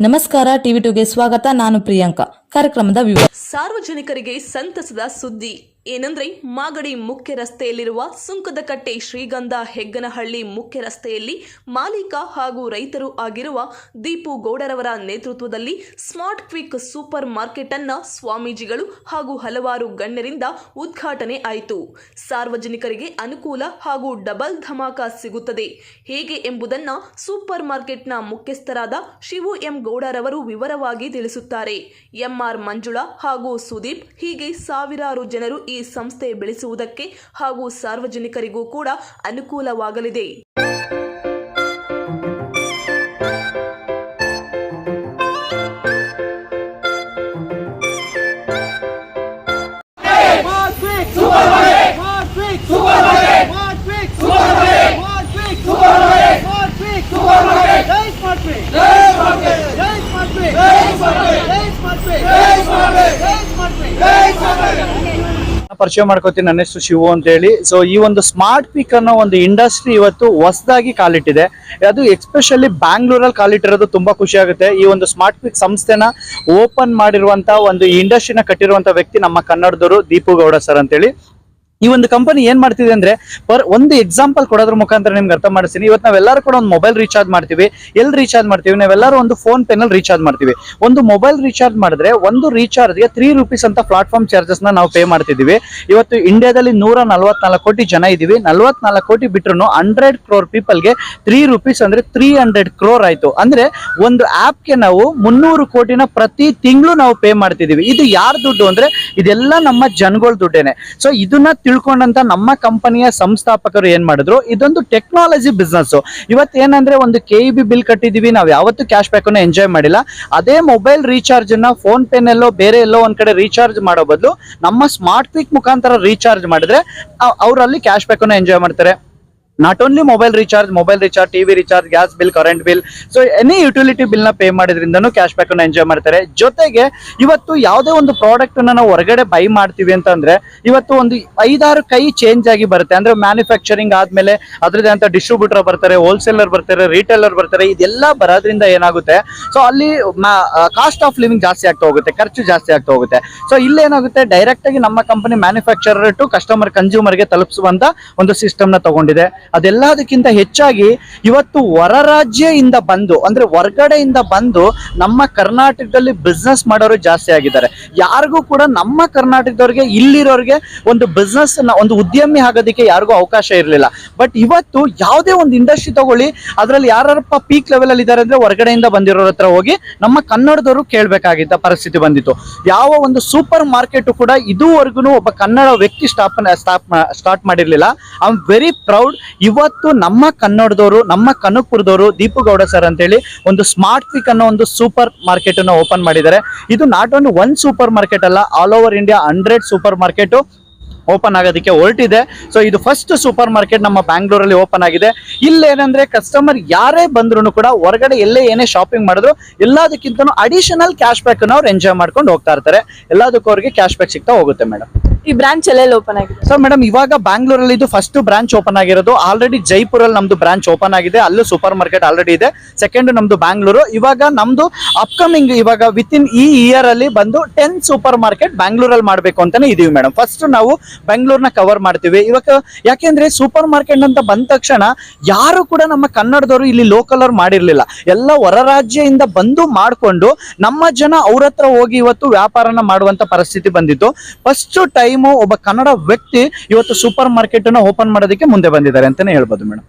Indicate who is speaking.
Speaker 1: ನಮಸ್ಕಾರ ಟಿವಿ ಟುಗೆ ಸ್ವಾಗತ. ನಾನು ಪ್ರಿಯಾಂಕಾ. ಕಾರ್ಯಕ್ರಮದ ವಿವರ.
Speaker 2: ಸಾರ್ವಜನಿಕರಿಗೆ ಸಂತಸದ ಸುದ್ದಿ. ಏನಂದ್ರೆ, ಮಾಗಡಿ ಮುಖ್ಯ ರಸ್ತೆಯಲ್ಲಿರುವ ಸುಂಕದಕಟ್ಟೆ ಶ್ರೀಗಂಧ ಹೆಗ್ಗನಹಳ್ಳಿ ಮುಖ್ಯ ರಸ್ತೆಯಲ್ಲಿ ಮಾಲೀಕ ಹಾಗೂ ರೈತರು ಆಗಿರುವ ದೀಪು ಗೌಡರವರ ನೇತೃತ್ವದಲ್ಲಿ ಸ್ಮಾರ್ಟ್ ಕ್ವಿಕ್ ಸೂಪರ್ ಮಾರ್ಕೆಟ್ ಅನ್ನ ಸ್ವಾಮೀಜಿಗಳು ಹಾಗೂ ಹಲವಾರು ಗಣ್ಯರಿಂದ ಉದ್ಘಾಟನೆ ಆಯಿತು. ಸಾರ್ವಜನಿಕರಿಗೆ ಅನುಕೂಲ ಹಾಗೂ ಡಬಲ್ ಧಮಾಕ ಸಿಗುತ್ತದೆ. ಹೇಗೆ ಎಂಬುದನ್ನ ಸೂಪರ್ ಮಾರ್ಕೆಟ್ನ ಮುಖ್ಯಸ್ಥರಾದ ಶಿವು ಎಂ ಗೌಡರವರು ವಿವರವಾಗಿ ತಿಳಿಸುತ್ತಾರೆ. ಎಂಆರ್ ಮಂಜುಳಾ ಹಾಗೂ ಸುದೀಪ್ ಹೀಗೆ ಸಾವಿರಾರು ಜನರು ಸಂಸ್ಥೆ ಬೆಳೆಸುವುದಕ್ಕೆ ಹಾಗೂ ಸಾರ್ವಜನಿಕರಿಗೂ ಕೂಡ ಅನುಕೂಲವಾಗಲಿದೆ.
Speaker 3: ಪರಿಚಯ ಮಾಡ್ಕೋತೀನಿ ನನ್ನ ಹೆಸರು ಶಿವು ಅಂತ ಹೇಳಿ ಸೊ ಈ ಒಂದು ಸ್ಮಾರ್ಟ್ ಪಿಕ್ ಅನ್ನೋ ಒಂದು ಇಂಡಸ್ಟ್ರಿ ಇವತ್ತು ಹೊಸದಾಗಿ ಕಾಲಿಟ್ಟಿದೆ. ಅದು ಎಕ್ಸ್ಪೆಷಲಿ ಬ್ಯಾಂಗ್ಳೂರಲ್ಲಿ ಕಾಲಿಟ್ಟಿರೋದು ತುಂಬಾ ಖುಷಿ ಆಗುತ್ತೆ. ಈ ಒಂದು ಸ್ಮಾರ್ಟ್ ಪಿಕ್ ಸಂಸ್ಥೆನ ಓಪನ್ ಮಾಡಿರುವಂತ ಒಂದು ಇಂಡಸ್ಟ್ರಿನ ಕಟ್ಟಿರುವಂತ ವ್ಯಕ್ತಿ ನಮ್ಮ ಕನ್ನಡದವರು ದೀಪು ಗೌಡ ಸರ್ ಅಂತೇಳಿ. ಈ ಒಂದು ಕಂಪನಿ ಏನ್ ಮಾಡ್ತಿದೆ ಅಂದ್ರೆ ಪರ್ ಒಂದು ಎಕ್ಸಾಂಪಲ್ ಕೊಡೋದ್ರ ಮುಖಾಂತರ ನಿಮ್ಗೆ ಅರ್ಥ ಮಾಡಿಸ್ತೀನಿ. ಇವತ್ತು ನಾವೆಲ್ಲರೂ ಕೂಡ ಒಂದು ಮೊಬೈಲ್ ರೀಚಾರ್ಜ್ ಮಾಡ್ತೀವಿ. ಎಲ್ಲಿ ರೀಚಾರ್ಜ್ ಮಾಡ್ತೀವಿ? ನಾವೆಲ್ಲರೂ ಒಂದು ಫೋನ್ ಪೇ ನಲ್ಲಿ ರೀಚಾರ್ಜ್ ಮಾಡ್ತೀವಿ. ಒಂದು ಮೊಬೈಲ್ ರೀಚಾರ್ಜ್ ಮಾಡಿದ್ರೆ ಒಂದು ರೀಚಾರ್ಜ್ಗೆ ತ್ರೀ ರುಪೀಸ್ ಅಂತ ಪ್ಲಾಟ್ಫಾರ್ಮ್ ಚಾರ್ಜಸ್ನ ನಾವು ಪೇ ಮಾಡ್ತಿದ್ದೀವಿ ಇವತ್ತು ಇಂಡಿಯಾದಲ್ಲಿ ನೂರ ನಲವತ್ನಾಲ್ಕು ಕೋಟಿ ಜನ ಇದೀವಿ. ನಲ್ವತ್ನಾಲ್ಕು ಕೋಟಿ ಬಿಟ್ರು ಹಂಡ್ರೆಡ್ ಕ್ರೋರ್ ಪೀಪಲ್ಗೆ ತ್ರೀ ರುಪೀಸ್ ಅಂದ್ರೆ ತ್ರೀ ಹಂಡ್ರೆಡ್ ಕ್ರೋರ್ ಆಯ್ತು. ಅಂದ್ರೆ ಒಂದು ಆಪ್ಗೆ ನಾವು ಮುನ್ನೂರು ಕೋಟಿನ ಪ್ರತಿ ತಿಂಗಳು ನಾವು ಪೇ ಮಾಡ್ತಿದೀವಿ. ಇದು ಯಾರ ದುಡ್ಡು ಅಂದ್ರೆ, ಇದೆಲ್ಲ ನಮ್ಮ ಜನಗಳ ದುಡ್ಡೇನೆ. ಸೊ ಇದನ್ನ ತಿಳ್ಕೊಂಡಂತ ನಮ್ಮ ಕಂಪನಿಯ ಸಂಸ್ಥಾಪಕರು ಏನ್ ಮಾಡಿದ್ರು? ಇದೊಂದು ಟೆಕ್ನಾಲಜಿ ಬಿಸ್ನೆಸ್ ಇವತ್ತು ಏನಂದ್ರೆ ಒಂದು ಕೆ ಇ ಬಿಲ್ ಕಟ್ಟಿದೀವಿ, ನಾವು ಯಾವತ್ತೂ ಕ್ಯಾಶ್ ಬ್ಯಾಕ್ ಅನ್ನು ಎಂಜಾಯ್ ಮಾಡಿಲ್ಲ. ಅದೇ ಮೊಬೈಲ್ ರೀಚಾರ್ಜ್ನ ಫೋನ್ ಪೇ ನಲ್ಲೋ ಬೇರೆ ಎಲ್ಲೋ ಒಂದ್ ಕಡೆ ರೀಚಾರ್ಜ್ ಮಾಡೋ ಬದಲು ನಮ್ಮ ಸ್ಮಾರ್ಟ್ ಕ್ವಿಕ್ ಮುಖಾಂತರ ರೀಚಾರ್ಜ್ ಮಾಡಿದ್ರೆ ಅವರಲ್ಲಿ ಕ್ಯಾಶ್ ಬ್ಯಾಕ್ ಅನ್ನು ಎಂಜಾಯ್ ಮಾಡ್ತಾರೆ. Not only mobile recharge mobile recharge TV recharge gas bill current bill so any utility ಬಿಲ್ನ ಪೇ ಮಾಡಿದ್ರಿಂದ ಕ್ಯಾಶ್ ಬ್ಯಾಕ್ ಅನ್ನು ಎಂಜಾಯ್ ಮಾಡ್ತಾರೆ. ಜೊತೆಗೆ, ಇವತ್ತು ಯಾವುದೇ ಒಂದು ಪ್ರಾಡಕ್ಟ್ ನಾವು ಹೊರಗಡೆ ಬೈ ಮಾಡ್ತೀವಿ ಅಂತಂದ್ರೆ, ಇವತ್ತು ಒಂದು ಐದಾರು ಕೈ ಚೇಂಜ್ ಆಗಿ ಬರುತ್ತೆ. ಅಂದ್ರೆ ಮ್ಯಾನುಫ್ಯಾಕ್ಚರಿಂಗ್ ಆದ್ಮೇಲೆ ಅದ್ರದ್ದೇ ಅಂತ ಡಿಸ್ಟ್ರಿಬ್ಯೂಟರ್ ಬರ್ತಾರೆ ಹೋಲ್ಸೇಲರ್ ಬರ್ತಾರೆ ರಿಟೇಲರ್ ಬರ್ತಾರೆ, ಇದೆಲ್ಲ ಬರೋದ್ರಿಂದ ಏನಾಗುತ್ತೆ? ಸೊ ಅಲ್ಲಿ ಕಾಸ್ಟ್ ಆಫ್ ಲಿವಿಂಗ್ ಜಾಸ್ತಿ ಆಗ್ತಾ ಹೋಗುತ್ತೆ, ಖರ್ಚು ಜಾಸ್ತಿ ಆಗ್ತಾ ಹೋಗುತ್ತೆ. ಸೊ ಇಲ್ಲಿ ಏನಾಗುತ್ತೆ? ಡೈರೆಕ್ಟ್ ಆಗಿ ನಮ್ಮ ಕಂಪನಿ ಮ್ಯಾನುಫ್ಯಾಕ್ಚರರ್ ಟು ಕಸ್ಟಮರ್ ಕನ್ಸ್ಯೂಮರ್ಗೆ ತಲುಪಿಸುವಂತ ಒಂದು ಸಿಸ್ಟಮ್ನ ತಗೊಂಡಿದೆ. ಅದೆಲ್ಲದಕ್ಕಿಂತ ಹೆಚ್ಚಾಗಿ ಇವತ್ತು ಹೊರ ರಾಜ್ಯದಿಂದ ಬಂದು, ಅಂದ್ರೆ ಹೊರಗಡೆಯಿಂದ ಬಂದು ನಮ್ಮ ಕರ್ನಾಟಕದಲ್ಲಿ ಬಿಸ್ನೆಸ್ ಮಾಡೋರು ಜಾಸ್ತಿ ಆಗಿದ್ದಾರೆ. ಯಾರಿಗೂ ಕೂಡ ನಮ್ಮ ಕರ್ನಾಟಕದವ್ರಿಗೆ, ಇಲ್ಲಿರೋರಿಗೆ ಒಂದು ಬಿಸ್ನೆಸ್ ಒಂದು ಉದ್ಯಮಿ ಆಗೋದಕ್ಕೆ ಯಾರಿಗೂ ಅವಕಾಶ ಇರಲಿಲ್ಲ. ಬಟ್ ಇವತ್ತು ಯಾವುದೇ ಒಂದು ಇಂಡಸ್ಟ್ರಿ ತಗೊಳ್ಳಿ, ಅದರಲ್ಲಿ ಯಾರಪ್ಪ ಪೀಕ್ ಲೆವೆಲ್ ಅಲ್ಲಿ ಇದ್ದಾರೆ ಅಂದ್ರೆ ಹೊರಗಡೆಯಿಂದ ಬಂದಿರೋರ ಹತ್ರ ಹೋಗಿ ನಮ್ಮ ಕನ್ನಡದವರು ಕೇಳಬೇಕಾಗಿದ್ದ ಪರಿಸ್ಥಿತಿ ಬಂದಿತ್ತು. ಯಾವ ಒಂದು ಸೂಪರ್ ಮಾರ್ಕೆಟ್ ಕೂಡ ಇದುವರೆಗೂ ಒಬ್ಬ ಕನ್ನಡ ವ್ಯಕ್ತಿ ಸ್ಟಾಪ್ ಸ್ಟಾರ್ಟ್ ಮಾಡಿರ್ಲಿಲ್ಲ. ಐ ಆಮ್ ವೆರಿ ಪ್ರೌಡ್ ಇವತ್ತು ನಮ್ಮ ಕನ್ನಡದವರು, ನಮ್ಮ ಕನಕಪುರದವರು ದೀಪು ಗೌಡ ಸರ್ ಅಂತೇಳಿ ಒಂದು ಸ್ಮಾರ್ಟ್ ಕ್ವಿಕ್ ಅನ್ನೋ ಒಂದು ಸೂಪರ್ ಮಾರ್ಕೆಟ್ ಅನ್ನು ಓಪನ್ ಮಾಡಿದ್ದಾರೆ. ಇದು not only one super market ಅಲ್ಲ, all over India hundred supermarket open ಆಗೋದಕ್ಕೆ ಹೊರಟಿದೆ. ಸೊ ಇದು ಫಸ್ಟ್ ಸೂಪರ್ ಮಾರ್ಕೆಟ್ ನಮ್ಮ ಬ್ಯಾಂಗ್ಳೂರಲ್ಲಿ ಓಪನ್ ಆಗಿದೆ. ಇಲ್ಲೇನಂದ್ರೆ ಕಸ್ಟಮರ್ ಯಾರೇ ಬಂದ್ರು ಕೂಡ ಹೊರಗಡೆ ಎಲ್ಲೇ ಏನೇ ಶಾಪಿಂಗ್ ಮಾಡಿದ್ರು ಎಲ್ಲದಕ್ಕಿಂತ ಅಡಿಷನಲ್ ಕ್ಯಾಶ್ ಬ್ಯಾಕ್ ಅವ್ರು ಎಂಜಾಯ್ ಮಾಡ್ಕೊಂಡು ಹೋಗ್ತಾ ಇರ್ತಾರೆ. ಎಲ್ಲದಕ್ಕೂ ಅವ್ರಿಗೆ ಕ್ಯಾಶ್ ಬ್ಯಾಕ್ ಸಿಗ್ತಾ ಹೋಗುತ್ತೆ ಮೇಡಮ್
Speaker 4: ಈ ಬ್ರಾಂಚ್ ಎಲ್ಲೆಲ್ಲಿ ಓಪನ್ ಆಗಿದೆ.
Speaker 3: ಸೊ ಮೇಡಮ್ ಇವಾಗ ಬ್ಯಾಂಗ್ಳೂರಲ್ಲಿ ಇದು ಫಸ್ಟ್ ಬ್ರಾಂಚ್ ಓಪನ್ ಆಗಿರೋದು. ಆಲ್ರೆಡಿ ಜೈಪುರಲ್ಲಿ ನಮ್ದು ಬ್ರಾಂಚ್ ಓಪನ್ ಆಗಿದೆ. ಅಲ್ಲೂ ಸೂಪರ್ ಮಾರ್ಕೆಟ್ ಆಲ್ರೆಡಿ ಇದೆ. ಸೆಕೆಂಡ್ ನಮ್ದು ಬ್ಯಾಂಗ್ಳೂರು ಇವಾಗ ನಮ್ದು ಅಪ್ಕಮಿಂಗ್ ಇವಾಗ ವಿತ್ ಇನ್ ಈ ಇಯರ್ ಅಲ್ಲಿ ಬಂದು ಟೆನ್ ಸೂಪರ್ ಮಾರ್ಕೆಟ್ ಬ್ಯಾಂಗ್ಳೂರಲ್ಲಿ ಮಾಡಬೇಕು ಅಂತಾನೆ ಇದೀವಿ ಮೇಡಮ್ ಫಸ್ಟ್ ನಾವು ಬೆಂಗಳೂರ್ನ ಕವರ್ ಮಾಡ್ತೀವಿ. ಇವಾಗ ಯಾಕೆಂದ್ರೆ ಸೂಪರ್ ಮಾರ್ಕೆಟ್ ಅಂತ ಬಂದ ತಕ್ಷಣ ಯಾರು ಕೂಡ ನಮ್ಮ ಕನ್ನಡದವರು ಇಲ್ಲಿ ಲೋಕಲ್ ಅವ್ರು ಮಾಡಿರ್ಲಿಲ್ಲ. ಎಲ್ಲ ಹೊರ ರಾಜ್ಯದಿಂದ ಬಂದು ಮಾಡ್ಕೊಂಡು ನಮ್ಮ ಜನ ಅವ್ರ ಹತ್ರ ಹೋಗಿ ಇವತ್ತು ವ್ಯಾಪಾರನ ಮಾಡುವಂತ ಪರಿಸ್ಥಿತಿ ಬಂದಿತ್ತು. ಫಸ್ಟ್ ಟೈಮು, ಒಬ್ಬ ಕನ್ನಡ ವ್ಯಕ್ತಿ ಇವತ್ತು ಸೂಪರ್ ಮಾರ್ಕೆಟ್ ಅನ್ನು ಓಪನ್ ಮಾಡೋದಕ್ಕೆ ಮುಂದೆ ಬಂದಿದ್ದಾರೆ ಅಂತಾನೆ ಹೇಳ್ಬೋದು ಮೇಡಮ್.